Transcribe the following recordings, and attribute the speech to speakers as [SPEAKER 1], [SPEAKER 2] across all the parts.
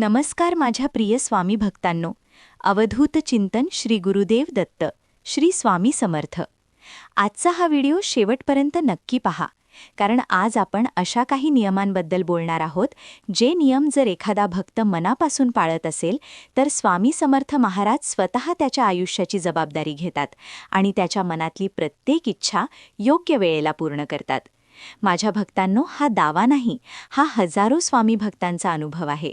[SPEAKER 1] नमस्कार माझ्या प्रिय स्वामी भक्तांनो. अवधूत चिंतन श्री गुरुदेव दत्त श्री स्वामी समर्थ. आजचा हा व्हिडिओ शेवटपर्यंत नक्की पहा. कारण आज आपण अशा काही नियमांबद्दल बोलणार आहोत जे नियम जर एखादा भक्त मनापासून पाळत असेल तर स्वामी समर्थ महाराज स्वतः त्याच्या आयुष्याची जबाबदारी घेतात आणि त्याच्या मनातली प्रत्येक इच्छा योग्य वेळेला पूर्ण करतात. माझ्या भक्तांनो हा दावा नाही हा हजारो स्वामी भक्तांचा अनुभव आहे.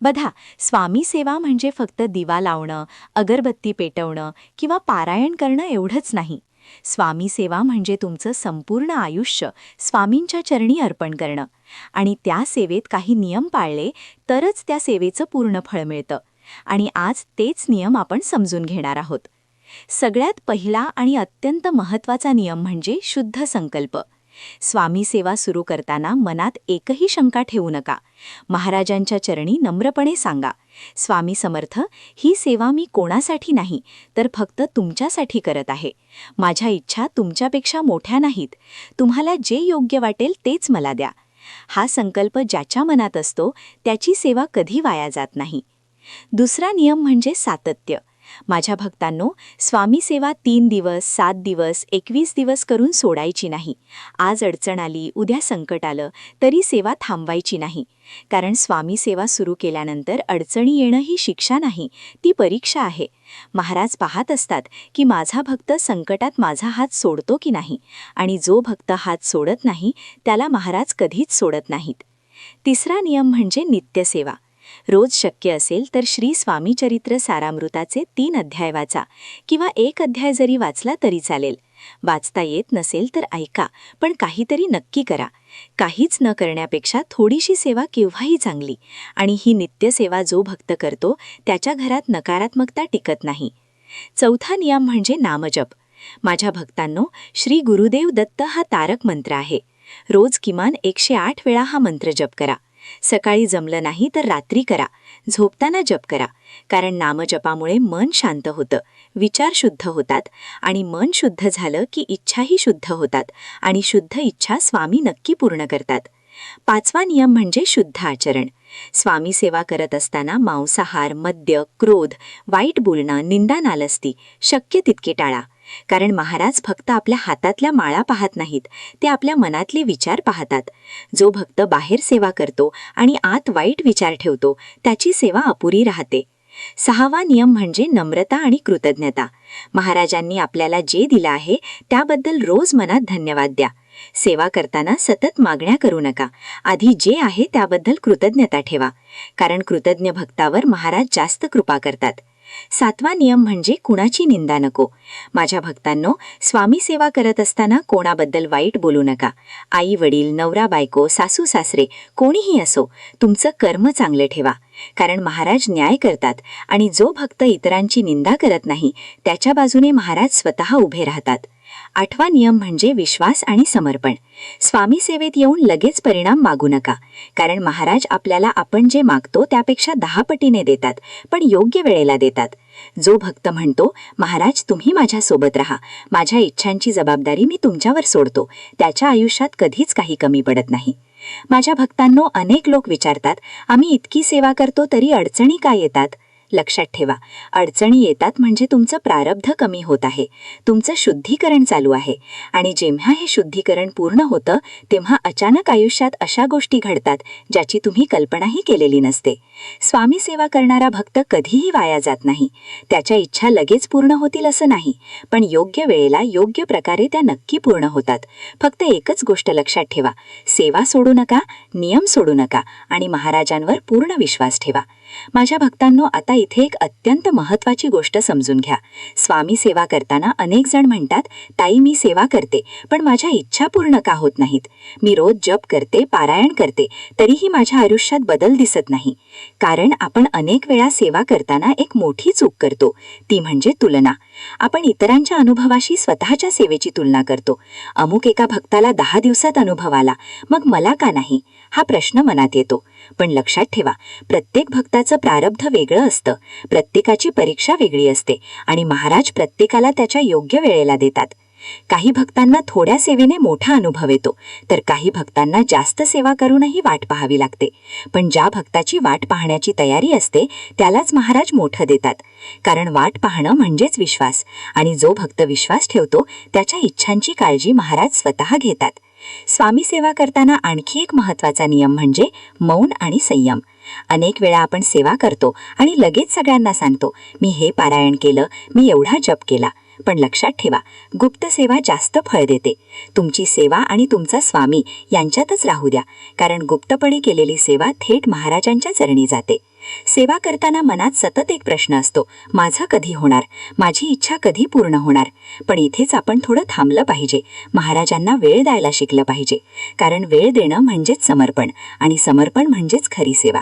[SPEAKER 1] बघा स्वामी सेवा म्हणजे फक्त दिवा लावणं अगरबत्ती पेटवणं किंवा पारायण करणं एवढंच नाही. स्वामी सेवा म्हणजे तुमचं संपूर्ण आयुष्य स्वामींच्या चरणी अर्पण करणं. आणि त्या सेवेत काही नियम पाळले तरच त्या सेवेचं पूर्ण फळ मिळतं. आणि आज तेच नियम आपण समजून घेणार आहोत. सगळ्यात पहिला आणि अत्यंत महत्त्वाचा नियम म्हणजे शुद्ध संकल्प. स्वामी सेवा सुरू करताना मनात एकही शंका ठेवू नका. महाराजांच्या चरणी नम्रपणे सांगा स्वामी समर्थ ही सेवा मी कोणासाठी नाही तर फक्त तुमच्यासाठी करत आहे. माझ्या इच्छा तुमच्यापेक्षा मोठ्या नाहीत. तुम्हाला जे योग्य वाटेल तेच मला द्या. हा संकल्प ज्याच्या मनात असतो त्याची सेवा कधी वाया जात नाही. दुसरा नियम म्हणजे सातत्य. माझ्या भक्तांनो स्वामी सेवा तीन दिवस सात दिवस एकवीस दिवस करून सोडायची नाही. आज अडचण आली उद्या संकट आलं तरी सेवा थांबवायची नाही. कारण स्वामी सेवा सुरू केल्यानंतर अडचणी येणं ही शिक्षा नाही ती परीक्षा आहे. महाराज पाहत असतात की माझा भक्त संकटात माझा हात सोडतो की नाही आणि जो भक्त हात सोडत नाही त्याला महाराज कधीच सोडत नाहीत. तिसरा नियम म्हणजे नित्यसेवा. रोज शक्य असेल तर श्री स्वामीचरित्र सारामृताचे तीन अध्याय वाचा किंवा एक अध्याय जरी वाचला तरी चालेल. वाचता येत नसेल तर ऐका पण काहीतरी नक्की करा. काहीच न करण्यापेक्षा थोडीशी सेवा केव्हाही चांगली आणि ही नित्यसेवा जो भक्त करतो त्याच्या घरात नकारात्मकता टिकत नाही. चौथा नियम म्हणजे नामजप. माझ्या भक्तांनो श्री गुरुदेव दत्त हा तारक मंत्र आहे. रोज किमान एकशे आठ वेळा हा मंत्र जप करा. सकाळी जमलं नाही तर रात्री करा. झोपताना जप करा. कारण नामजपामुळे मन शांत होतं. विचार शुद्ध होतात. आणि मन शुद्ध झालं की इच्छाही शुद्ध होतात. आणि शुद्ध इच्छा स्वामी नक्की पूर्ण करतात. पाचवा नियम म्हणजे शुद्ध आचरण. स्वामी सेवा करत असताना मांसाहार मद्य क्रोध वाईट बोलणं निंदा नालस्ती शक्य तितके टाळा. कारण महाराज फक्त आपल्या हातातल्या माळा पाहत नाहीत ते आपल्या मनातले विचार पाहतात. जो भक्त बाहेर सेवा करतो आणि आत वाईट विचार ठेवतो त्याची सेवा अपुरी राहते. सहावा नियम म्हणजे नम्रता आणि कृतज्ञता. महाराजांनी आपल्याला जे दिलं आहे त्याबद्दल रोज मनात धन्यवाद द्या. सेवा करताना सतत मागण्या करू नका. आधी जे आहे त्याबद्दल कृतज्ञता ठेवा. कारण कृतज्ञ भक्तावर महाराज जास्त कृपा करतात. सातवा नियम म्हणजे कुणाची निंदा नको. माझ्या भक्तांनो स्वामी सेवा करत असताना कोणाबद्दल वाईट बोलू नका. आई वडील नवरा बायको सासू सासरे कोणीही असो तुमचं कर्म चांगले ठेवा. कारण महाराज न्याय करतात आणि जो भक्त इतरांची निंदा करत नाही त्याच्या बाजूने महाराज स्वतः उभे राहतात. आठवा नियम म्हणजे विश्वास आणि समर्पण. स्वामी सेवेत येऊन लगेच परिणाम मागू नका. कारण महाराज आपल्याला आपण जे मागतो त्यापेक्षा दहा पटीने देतात पण योग्य वेळेला देतात. जो भक्त म्हणतो महाराज तुम्ही माझ्यासोबत राहा. माझ्या इच्छांची जबाबदारी मी तुमच्यावर सोडतो. त्याच्या आयुष्यात कधीच काही कमी पडत नाही. माझ्या भक्तांनो अनेक लोक विचारतात आम्ही इतकी सेवा करतो तरी अडचणी काय येतात? लक्षात ठेवा. अडचणी येतात म्हणजे तुमचं प्रारब्ध कमी होत आहे. तुमचं शुद्धीकरण चालू आहे. आणि जेव्हा हे शुद्धीकरण पूर्ण होतं तेव्हा अचानक आयुष्यात अशा गोष्टी घडतात ज्याची तुम्ही कल्पनाही केलेली नसते. स्वामी सेवा करणारा भक्त कधीही वाया जात नाही. त्याच्या इच्छा लगेच पूर्ण होतील असं नाही. पण योग्य वेळेला योग्य प्रकारे त्या नक्की पूर्ण होतात. फक्त एकच गोष्ट लक्षात ठेवा. सेवा सोडू नका नियम सोडू नका आणि महाराजांवर पूर्ण विश्वास ठेवा. माझ्या भक्तांनो आता इथे एक अत्यंत महत्त्वाची गोष्ट समजून घ्या. स्वामी सेवा करताना अनेक जण म्हणतात ताई मी सेवा करते पण माझ्या इच्छा पूर्ण का होत नाहीत? मी रोज जप करते पारायण करते तरीही माझ्या आयुष्यात बदल दिसत नाही. कारण आपण अनेक वेळा सेवा करताना एक मोठी चूक करतो ती म्हणजे तुलना. आपण इतरांच्या अनुभवाशी स्वतःच्या सेवेची तुलना करतो. अमुक एका भक्ताला दहा दिवसात अनुभव आला मग मला का नाही? हा प्रश्न मनात येतो. पण लक्षात ठेवा प्रत्येक भक्ताचं प्रारब्ध वेगळं असतं. प्रत्येकाची परीक्षा वेगळी असते आणि महाराज प्रत्येकाला त्याच्या योग्य वेळेला देतात. काही भक्तांना थोड्या सेवेने मोठा अनुभव येतो तर काही भक्तांना जास्त सेवा करूनही वाट पाहावी लागते. पण ज्या भक्ताची वाट पाहण्याची तयारी असते त्यालाच महाराज मोठं देतात. कारण वाट पाहणं म्हणजेच विश्वास आणि जो भक्त विश्वास ठेवतो त्याच्या इच्छांची काळजी महाराज स्वतः घेतात. स्वामी सेवा करताना आणखी एक महत्त्वाचा नियम म्हणजे मौन आणि संयम. अनेक वेळा आपण सेवा करतो आणि लगेच सगळ्यांना सांगतो मी हे पारायण केलं मी एवढा जप केला. पण लक्षात ठेवा गुप्त सेवा जास्त फळ देते. तुमची सेवा आणि तुमचा स्वामी यांच्यातच राहू द्या कारण गुप्तपणे केलेली सेवा थेट महाराजांच्या चरणी जाते. सेवा करताना मनात सतत एक प्रश्न असतो माझं कधी होणार? माझी इच्छा कधी पूर्ण होणार? पण इथेच आपण थोडं थांबलं पाहिजे. महाराजांना वेळ द्यायला शिकलं पाहिजे. कारण वेळ देणं म्हणजेच समर्पण आणि समर्पण म्हणजेच खरी सेवा.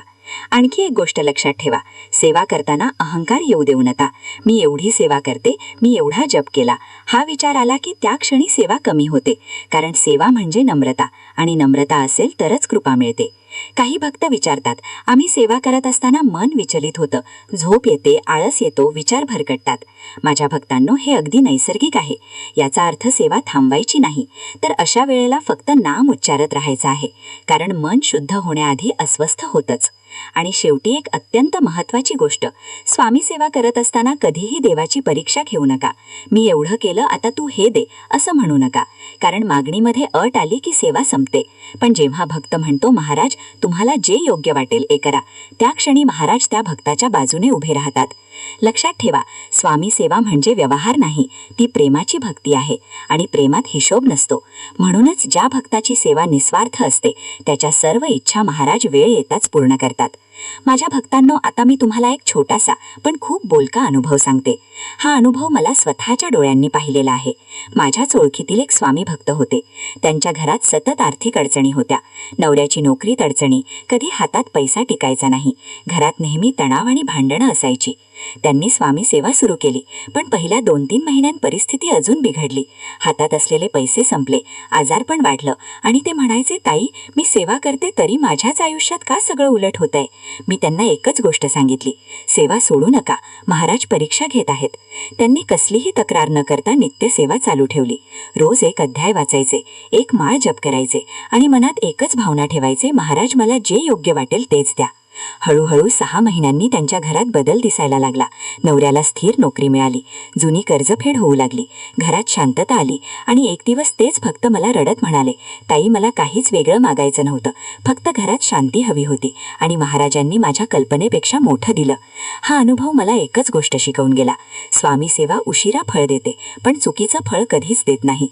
[SPEAKER 1] आणखी एक गोष्ट लक्षात ठेवा. सेवा करताना अहंकार येऊ देऊ नका. मी एवढी सेवा करते मी एवढा जप केला. हा विचार आला की त्या क्षणी सेवा कमी होते. कारण सेवा म्हणजे नम्रता आणि नम्रता असेल तरच कृपा मिळते. काही भक्त विचारतात आम्ही सेवा करत असताना मन विचलित होतं. झोप येते आळस येतो विचार भरकटतात. माझ्या भक्तांनो हे अगदी नैसर्गिक आहे. याचा अर्थ सेवा थांबवायची नाही. तर अशा वेळेला फक्त नाम उच्चारत राहायचं आहे. कारण मन शुद्ध होण्याआधी अस्वस्थ होतंच. आणि शेवटी एक अत्यंत महत्त्वाची गोष्ट स्वामी सेवा करत असताना कधीही देवाची परीक्षा घेऊ नका. मी एवढं केलं आता तू हे दे असं म्हणू नका. कारण मागणीमध्ये अट आली की सेवा संपते. पण जेव्हा भक्त म्हणतो महाराज तुम्हाला जे योग्य वाटेल ए करा. त्या क्षणी महाराज त्या भक्ताच्या बाजूने उभे राहतात. लक्षात ठेवा स्वामी सेवा म्हणजे व्यवहार नाही ती प्रेमाची भक्ती आहे आणि प्रेमात हिशोब नसतो. म्हणूनच ज्या भक्ताची सेवा निस्वार्थ असते त्याच्या सर्व इच्छा महाराज वेळ येताच पूर्ण करतात. that. माझ्या भक्तांनो आता मी तुम्हाला एक छोटासा पण खूप बोलका अनुभव सांगते. हा अनुभव मला स्वतःच्या डोळ्यांनी पाहिलेला आहे. माझ्याच ओळखीतील एक स्वामी भक्त होते. त्यांच्या घरात सतत आर्थिक अडचणी होत्या. नवऱ्याची नोकरीत अडचणी कधी हातात पैसा टिकायचा नाही घरात नेहमी तणाव आणि भांडणं असायची. त्यांनी स्वामी सेवा सुरू केली पण पहिल्या दोन तीन महिन्यात परिस्थिती अजून बिघडली. हातात असलेले पैसे संपले आजार पण वाढलं आणि ते म्हणायचे ताई मी सेवा करते तरी माझ्याच आयुष्यात का सगळं उलट होत आहे मी त्यांना एकच गोष्ट सांगितली. सेवा सोडू नका. महाराज परीक्षा घेत आहेत. त्यांनी कसलीही तक्रार न करता नित्य सेवा चालू ठेवली. रोज एक अध्याय वाचायचे एक माळ जप करायचे आणि मनात एकच भावना ठेवायचे महाराज मला जे योग्य वाटेल तेच द्या. हळूहळू सहा महिन्यांनी त्यांच्या घरात बदल दिसायला लागला. नवऱ्याला स्थिर नोकरी मिळाली. जुनी कर्जफेड होऊ लागली. घरात शांतता आली आणि एक दिवस तेच फक्त मला रडत म्हणाले ताई मला काहीच वेगळं मागायचं नव्हतं. फक्त घरात शांती हवी होती आणि महाराजांनी माझ्या कल्पनेपेक्षा मोठं दिलं. हा अनुभव मला एकच गोष्ट शिकवून गेला. स्वामी सेवा उशिरा फळ देते पण चुकीचं फळ कधीच देत नाही.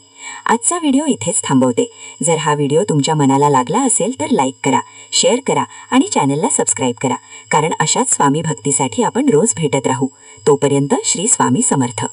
[SPEAKER 1] आजचा व्हिडिओ इथेच थांबवते. जर हा व्हिडिओ तुमच्या मनाला लागला असेल तर लाईक करा शेअर करा आणि चॅनलला सबस्क्राईब करा. कारण अशाच स्वामी भक्तीसाठी आपण रोज भेटत राहू. तोपर्यंत श्री स्वामी समर्थ.